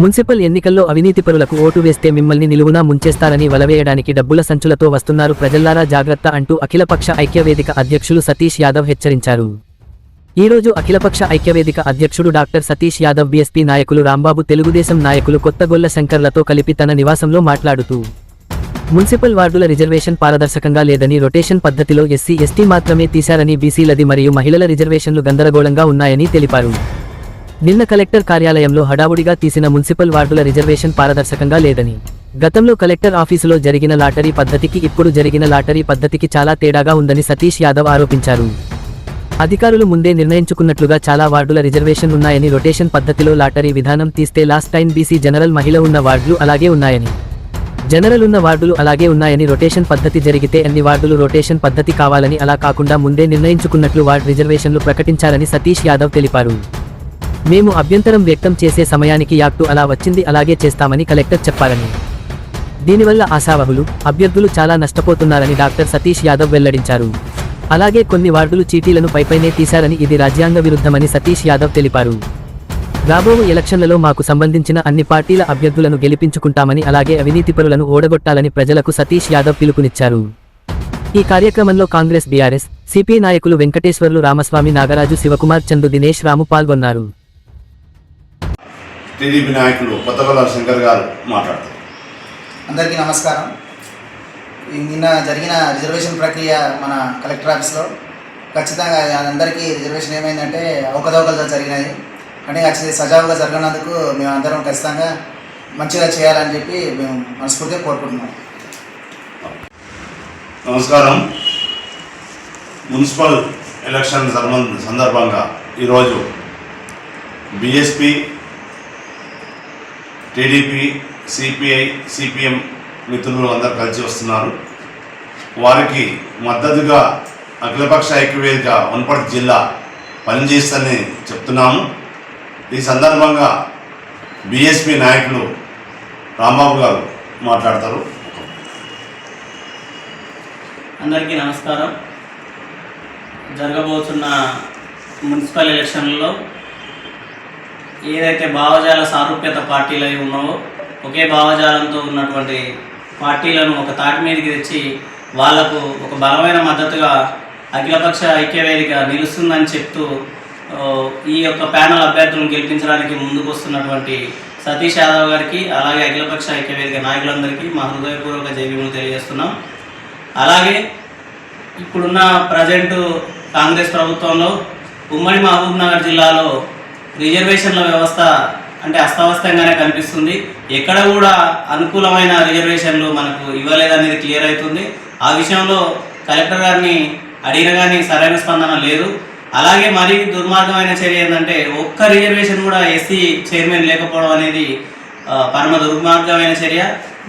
Municipal ఎన్నికల్లో అవినీతిపరులకు vote వేస్తే మిమ్మల్ని నిలువునా ముంచేస్తారని వలవేయడానికి డబ్బుల సంచులతో వస్తున్నారు ప్రజల్లారా జాగ్రత్త అంటూ అఖిలపక్ష ఐక్యవేదిక అధ్యక్షులు సతీష్ యాదవ్ హెచ్చరించారు. ఈ రోజు అఖిలపక్ష ఐక్యవేదిక అధ్యక్షుడు డాక్టర్ సతీష్ యాదవ్ బీఎస్పీ నాయకులు రాంబాబు తెలుగుదేశం నాయకులు కొత్తగొల్ల శంకర్లతో కలిపి తన నివాసంలో మాట్లాడుతూ మున్సిపల్ వార్డుల రిజర్వేషన్ పారదర్శకంగా లేదని రొటేషన్ పద్ధతిలో ఎస్సీ ఎస్టీ మాత్రమే తీశారని బీసీలది మరియు మహిళల రిజర్వేషన్లు గందరగోళంగా ఉన్నాయని తెలిపారు. నిన్న కలెక్టర్ కార్యాలయంలో హడావుడిగా తీసిన మున్సిపల్ వార్డుల రిజర్వేషన్ పారదర్శకంగా లేదని. గతంలో కలెక్టర్ ఆఫీసులో జరిగిన లాటరీ పద్ధతికి ఇప్పుడు జరిగిన లాటరీ పద్ధతికి చాలా తేడాగా ఉందని సతీష్ యాదవ్ ఆరోపించారు. అధికారులు ముందే నిర్ణయించుకున్నట్లుగా చాలా వార్డుల రిజర్వేషన్ ఉన్నాయని రొటేషన్ పద్ధతిలో లాటరీ విధానం తీస్తే లాస్ట్ టైం బీసీ జనరల్ మహిళ ఉన్న వార్డులు అలాగే ఉన్నాయని. జనరల్ ఉన్న వార్డులు అలాగే ఉన్నాయని రొటేషన్ పద్ధతి జరిగితే అన్ని వార్డులు రొటేషన్ పద్ధతి కావాలని అలా కాకుండా ముందే నిర్ణయించుకున్నట్లు వార్డు రిజర్వేషన్లు ప్రకటించారని సతీష్ యాదవ్ తెలిపారు. మేము అభ్యంతరం వ్యక్తం చేసే సమయానికి యాక్టు అలా వచ్చింది అలాగే చేస్తామని కలెక్టర్ చెప్పారని దీనివల్ల ఆశావహులు అభ్యర్థులు చాలా నష్టపోతున్నారని డాక్టర్ సతీష్ యాదవ్ వెల్లడించారు. అలాగే కొన్ని వార్డులు చీటీలను పైపైనే తీశారని ఇది రాజ్యాంగ విరుద్ధమని సతీష్ యాదవ్ తెలిపారు. రాబోవు ఎలక్షన్లలో మాకు సంబంధించిన అన్ని పార్టీల అభ్యర్థులను గెలిపించుకుంటామని అలాగే అవినీతిపరులను ఓడగొట్టాలని ప్రజలకు సతీష్ యాదవ్ పిలుపునిచ్చారు. ఈ కార్యక్రమంలో కాంగ్రెస్ బీఆర్ఎస్ సిపి నాయకులు వెంకటేశ్వర్లు రామస్వామి నాగరాజు శివకుమార్ చందు దినేష్ రాము పాల్గొన్నారు. టీడీపీ నాయకులు కొత్తగొల్ల శంకర్ గారు మాట్లాడతారు. అందరికీ నమస్కారం. నిన్న జరిగిన రిజర్వేషన్ ప్రక్రియ మన కలెక్టర్ ఆఫీస్లో. ఖచ్చితంగా అందరికీ రిజర్వేషన్ ఏమైందంటే అవకతవకలు జరిగినాయి అంటే ఖచ్చితంగా సజావుగా జరగనందుకు మేము అందరం ఖచ్చితంగా మంచిగా చేయాలని చెప్పి మేము మనస్ఫూర్తిగా కోరుకుంటున్నాం. నమస్కారం. మున్సిపల్ ఎలక్షన్ సంబంధ సందర్భంగా ఈరోజు బీఎస్పీ టీడీపీ సిపిఐ సిపిఎం మిత్రులు అందరు కలిసి వస్తున్నారు. వారికి మద్దతుగా అఖిలపక్ష ఐక్యవేదిక వనపర్తి జిల్లా పనిచేస్తని చెప్తున్నాము. ఈ సందర్భంగా బీఎస్పీ నాయకులు రాంబాబు గారు మాట్లాడతారు. అందరికీ నమస్కారం. జరగబోతున్న మున్సిపల్ ఎలక్షన్లో ఏదైతే భావజాల సారూప్యత పార్టీలు అయి ఉన్నావో ఒకే భావజాలంతో ఉన్నటువంటి పార్టీలను ఒక తాటి మీదకి తెచ్చి వాళ్ళకు ఒక బలమైన మద్దతుగా అఖిలపక్ష ఐక్యవేదిక నిలుస్తుందని చెప్తూ ఈ యొక్క ప్యానల్ అభ్యర్థులను గెలిపించడానికి ముందుకు వస్తున్నటువంటి సతీష్ యాదవ్ గారికి అలాగే అఖిలపక్ష ఐక్యవేదిక నాయకులందరికీ మా హృదయపూర్వక జైవ్యములు తెలియజేస్తున్నాం. అలాగే ఇప్పుడున్న ప్రజెంట్ కాంగ్రెస్ ప్రభుత్వంలో ఉమ్మడి మహబూబ్ నగర్ జిల్లాలో రిజర్వేషన్ల వ్యవస్థ అంటే అస్తవ్యస్తంగానే కనిపిస్తుంది. ఎక్కడ కూడా అనుకూలమైన రిజర్వేషన్లు మనకు ఇవ్వలేదనేది క్లియర్ అవుతుంది. ఆ విషయంలో కలెక్టర్ గారిని అడిగిన కానీ సరైన స్పందన లేదు. అలాగే మరీ దుర్మార్గమైన చర్య ఏంటంటే ఒక్క రిజర్వేషన్ కూడా ఎస్సీ చైర్మన్ లేకపోవడం అనేది పరమ దుర్మార్గమైన చర్య.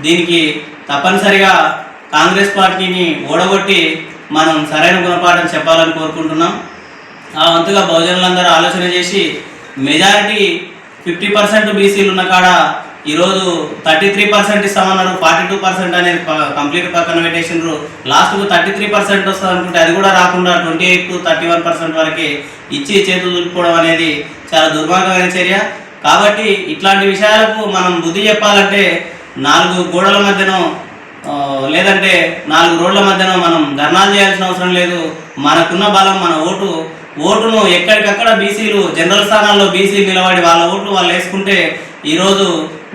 దీనికి తప్పనిసరిగా కాంగ్రెస్ పార్టీని ఓడగొట్టి మనం సరైన గుణపాఠం చెప్పాలని కోరుకుంటున్నాం. ఆ వంతుగా బహుజనులందరూ ఆలోచన చేసి మెజారిటీ ఫిఫ్టీ పర్సెంట్ బీసీలు ఉన్న కాడ ఈరోజు థర్టీ త్రీ పర్సెంట్ ఇస్తామన్నారు ఫార్టీ టూ పర్సెంట్ అనేది కంప్లీట్ పక్కన పెట్టేసిండ్రు. లాస్ట్కు థర్టీ త్రీ పర్సెంట్ వస్తుంది అనుకుంటే అది కూడా రాకుండా twenty eight to thirty one percent వరకే ఇచ్చి చేతులు దులుపుకోవడం అనేది చాలా దుర్మార్గమైన చర్య. కాబట్టి ఇట్లాంటి విషయాలకు మనం బుద్ధి చెప్పాలంటే నాలుగు గోడల మధ్యనో లేదంటే నాలుగు రోడ్ల మధ్యన మనం ధర్నాలు చేయాల్సిన అవసరం లేదు. మనకున్న బలం మన ఓటు ఓటును ఎక్కడికక్కడ బీసీలు జనరల్ స్థానాల్లో బీసీ నిలబడి వాళ్ళ ఓట్లు వాళ్ళు వేసుకుంటే ఈరోజు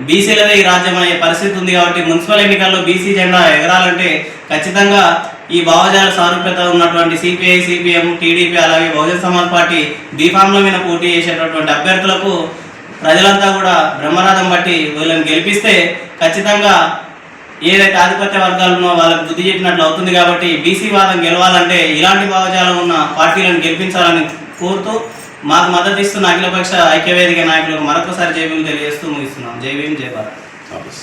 బీసీలదే ఈ రాజ్యం అయ్యే పరిస్థితి ఉంది కాబట్టి మున్సిపల్ ఎన్నికల్లో బీసీ జెండా ఎగరాలంటే ఖచ్చితంగా ఈ భావజాల సారూప్యత ఉన్నటువంటి సిపిఐ సిపిఎం టీడీపీ అలాగే బహుజన సమాజ్ పార్టీ బీఫామ్ల మీద పోటీ చేసేటటువంటి అభ్యర్థులకు ప్రజలంతా కూడా బ్రహ్మనాథం బట్టి వీళ్ళని గెలిపిస్తే ఖచ్చితంగా ఏదైతే ఆధిపత్య వర్గాలు ఉన్నో వాళ్ళకి బుద్ధి చెప్పినట్లు అవుతుంది కాబట్టి బీసీ వాదం గెలవాలంటే ఇలాంటి భావజాలం ఉన్న పార్టీలను గెలిపించాలని కోరుతూ మాకు మద్దతు ఇస్తున్న అఖిలపక్ష ఐక్యవేదిక నాయకులకు మరొకసారి జై భీమ్ తెలియజేస్తూ ముగిస్తున్నాం. జై భీమ్ జై భారత్.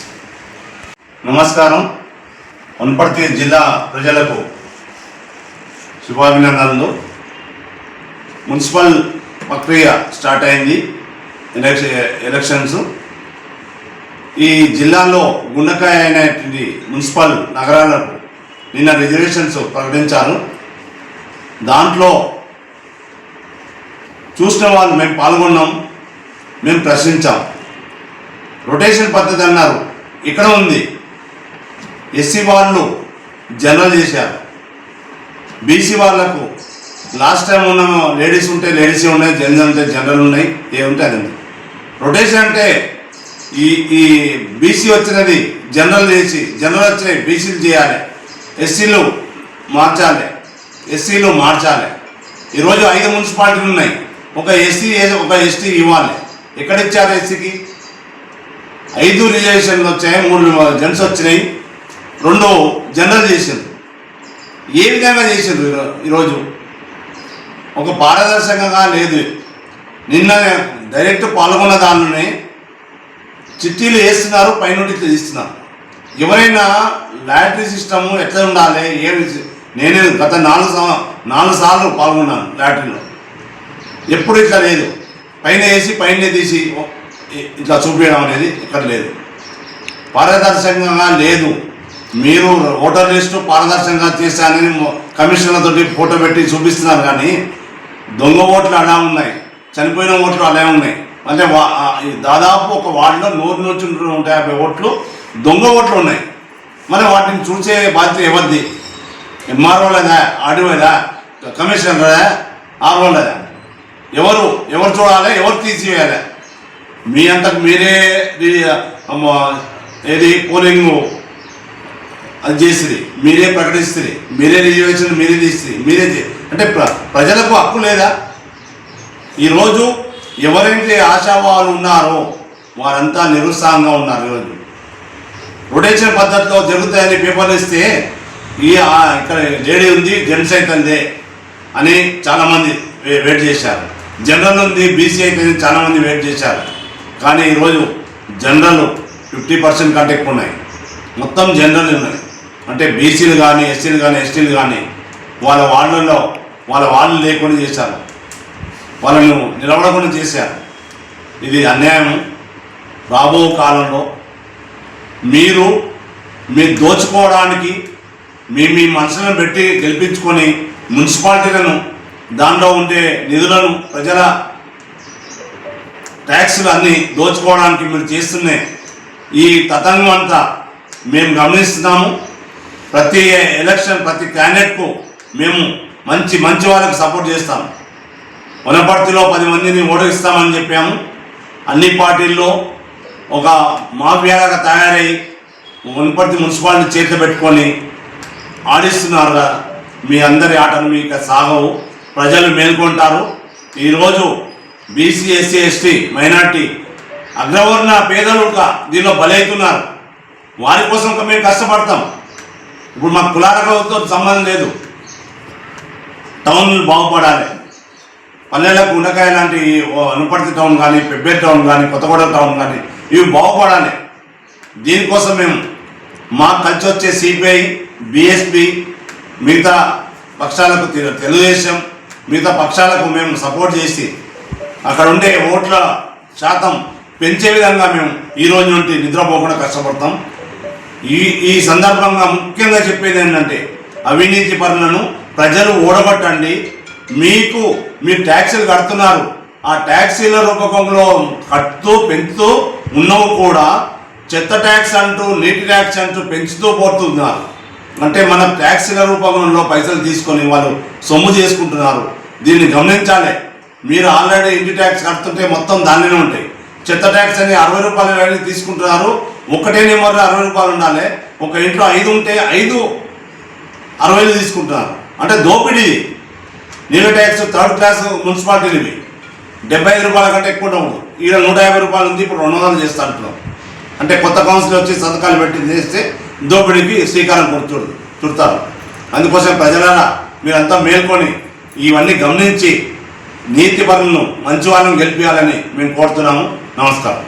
నమస్కారం. వనపర్తి జిల్లా ప్రజలకు శుభాభినందనలు. మున్సిపల్ ప్రక్రియ స్టార్ట్ అయింది. ఎలక్ష ఎలక్షన్స్ ఈ జిల్లాలో గుండకాయ అయినటువంటి మున్సిపల్ నగరాలకు నిన్న రిజర్వేషన్స్ ప్రకటించారు. దాంట్లో చూసిన వాళ్ళు మేము పాల్గొన్నాం మేము ప్రశ్నించాం. రొటేషన్ పద్ధతి అన్నారు. ఇక్కడ ఉంది. ఎస్సీ వాళ్ళు జనరల్ చేశారు. బీసీ వాళ్ళకు లాస్ట్ టైం ఉన్న లేడీస్ ఉంటే లేడీసే ఉన్నాయి జనరల్ ఉంటే జనరల్ ఉన్నాయి ఏ ఉంటే అది ఉంది. రొటేషన్ అంటే ఈ ఈ బీసీ వచ్చినది జనరల్ చేసి జనరల్ వచ్చినవి బీసీలు చేయాలి. ఎస్సీలు మార్చాలి. ఎస్సీలు మార్చాలి. ఈరోజు ఐదు మున్సిపాలిటీలు ఉన్నాయి. ఒక ఎస్సీ ఒక ఎస్టీ ఇవ్వాలి. ఎక్కడ ఇచ్చారు ఎస్సీకి ఐదు రిజర్వేషన్లు వచ్చాయి మూడు జెంట్స్ వచ్చినాయి. రెండు జనరల్ చేసింది ఏ విధంగా చేసిండ్రు ఈరోజు? ఒక పారదర్శకంగా లేదు. నిన్న డైరెక్ట్ పాల్గొన్న దానిలోనే చిట్టీలు వేస్తున్నారు పైనుండి తీస్తున్నారు. ఎవరైనా లాటరీ సిస్టమ్ ఎట్లా ఉండాలి ఏమి నేను గత నాలుగు సం- నాలుగు సార్లు పాల్గొన్నాను లాటరీలో. ఎప్పుడు ఇట్లా లేదు. పైన వేసి పైన తీసి ఇట్లా చూపించడం అనేది ఇక్కడ లేదు. పారదర్శకంగా లేదు. మీరు ఓటర్ లిస్టు పారదర్శకంగా చేశానని కమిషన్లతోటి ఫోటో పెట్టి చూపిస్తున్నారు కానీ దొంగ ఓట్లు అలా ఉన్నాయి. చనిపోయిన ఓట్లు అలా ఉన్నాయి. అంటే వా- ఈ దాదాపు ఒక వార్డులో నూరు నుంచి నూట యాభై ఓట్లు దొంగ ఓట్లు ఉన్నాయి. మరి వాటిని చూసే బాధ్యత ఎవరిది? ఎంఆర్ఓలదా ఆర్డీఓదా కమిషనర్దా ఆర్ఓలదా ఎవరు ఎవరు చూడాలి ఎవరు తీసివేయాలి? మీ అంతకు మీరే ఏది? పోలింగ్. అది చేసింది మీరే ప్రకటిస్తుంది మీరే రిజర్వేషన్ మీరే తీస్తుంది మీరే చే- అంటే ప్ర- ప్రజలకు హక్కు లేదా? ఈరోజు ఎవరైతే ఆశావాలు ఉన్నారో వారంతా నిరుత్సాహంగా ఉన్నారు ఈరోజు. రొటేషన్ పద్ధతిలో జరుగుతాయని పేపర్లు ఇస్తే ఈ ఇక్కడ లేడీ ఉంది జెంట్స్ అవుతుంది అని చాలామంది వెయిట్ చేశారు. జనరల్ ఉంది బీసీ అయిపోయింది చాలామంది వెయిట్ చేశారు. కానీ ఈరోజు జనరల్ ఫిఫ్టీ పర్సెంట్ కంటే ఎక్కువ ఉన్నాయి. మొత్తం జనరల్ ఉన్నాయి. అంటే బీసీలు కానీ ఎస్సీలు కానీ ఎస్టీలు కానీ వాళ్ళ వాళ్ళలో వాళ్ళ వాళ్ళు లేకుండా చేశారు. వాళ్ళను నిలబడకుండా చేశారు. ఇది అన్యాయం. రాబో కాలంలో మీరు మీరు దోచుకోవడానికి మీ మీ మనసులను పెట్టి గెలిపించుకొని మున్సిపాలిటీలను దానిలో ఉండే నిధులను ప్రజల ట్యాక్సులు అన్నీ దోచుకోవడానికి మీరు చేస్తున్న ఈ తతంగం అంతా మేము గమనిస్తున్నాము. ప్రతి ఎలక్షన్ ప్రతి క్యాండిడేట్కు మేము మంచి మంచి వాళ్ళకి సపోర్ట్ చేస్తాం వనపర్తిలో పది మందిని ఓటగిస్తామని చెప్పాము. అన్ని పార్టీల్లో ఒక మాఫియాగా తయారై వనపర్తి మున్సిపాలిటీ చేతిలో పెట్టుకొని ఆడిస్తున్నారు మీ అందరి ఆటలు మీకు సాగవు. ప్రజలు మేల్కొంటారు. ఈరోజు బీసీ ఎస్సీ ఎస్టీ మైనార్టీ అగ్రవర్ణ పేదలుగా దీనిలో బలవుతున్నారు వారి కోసం మేము కష్టపడతాం. ఇప్పుడు మాకు కులాలతో సంబంధం లేదు. టౌన్లు బాగుపడాలి. పల్లెలకు ఉండకాయ లాంటి ఓ అనుపర్తి టౌన్ కానీ పెబ్బే టౌన్ కానీ కొత్తగూడ టౌన్ కానీ ఇవి బాగుపడాలి. దీనికోసం మేము మా కలిసి వచ్చే సిపిఐ బిఎస్పి మిగతా పక్షాలకు తెలుగుదేశం మిగతా పక్షాలకు మేము సపోర్ట్ చేసి అక్కడ ఉండే ఓట్ల శాతం పెంచే విధంగా మేము ఈ రోజు నుండి నిద్రపోకుండా కష్టపడతాం. ఈ ఈ సందర్భంగా ముఖ్యంగా చెప్పేది ఏంటంటే అవినీతి పరులను ప్రజలు ఓడగొట్టండి. మీకు మీరు ట్యాక్సీలు కడుతున్నారు. ఆ ట్యాక్సీల రూపకంలో కడుతూ పెంచుతూ ఉన్నవు కూడా చెత్త ట్యాక్స్ అంటూ నీటి ట్యాక్స్ అంటూ పెంచుతూ పోతున్నారు. అంటే మన ట్యాక్సీల రూపంలో పైసలు తీసుకొని వాళ్ళు సొమ్ము చేసుకుంటున్నారు. దీన్ని గమనించాలి. మీరు ఆల్రెడీ ఇంటి ట్యాక్స్ కడుతుంటే మొత్తం దానిలోనే ఉంటాయి. చెత్త ట్యాక్స్ అని అరవై రూపాయలు వెళ్ళి తీసుకుంటున్నారు ఒకటే నెంబర్లో అరవై రూపాయలు ఉండాలి. ఒక ఇంట్లో ఐదు ఉంటే ఐదు అరవైలు తీసుకుంటున్నారు. అంటే దోపిడీ. నీరు ట్యాక్స్ థర్డ్ క్లాస్ మున్సిపాలిటీలు డెబ్బై ఐదు రూపాయల కంటే ఎక్కువ ఉండవు. ఈడ నూట యాభై రూపాయలు ఉంది ఇప్పుడు రెండు వందలు చేస్తా అంటున్నాం. అంటే కొత్త కౌన్సిల్ వచ్చి సంతకాలు పెట్టి చేస్తే దోపిడీకి శ్రీకారం చుడు చుడతారు. అందుకోసం ప్రజలారా మీరంతా మేల్కొని ఇవన్నీ గమనించి నీతి పనులను మంచి వాళ్ళని గెలిపించాలని మేము కోరుతున్నాము. నమస్కారం.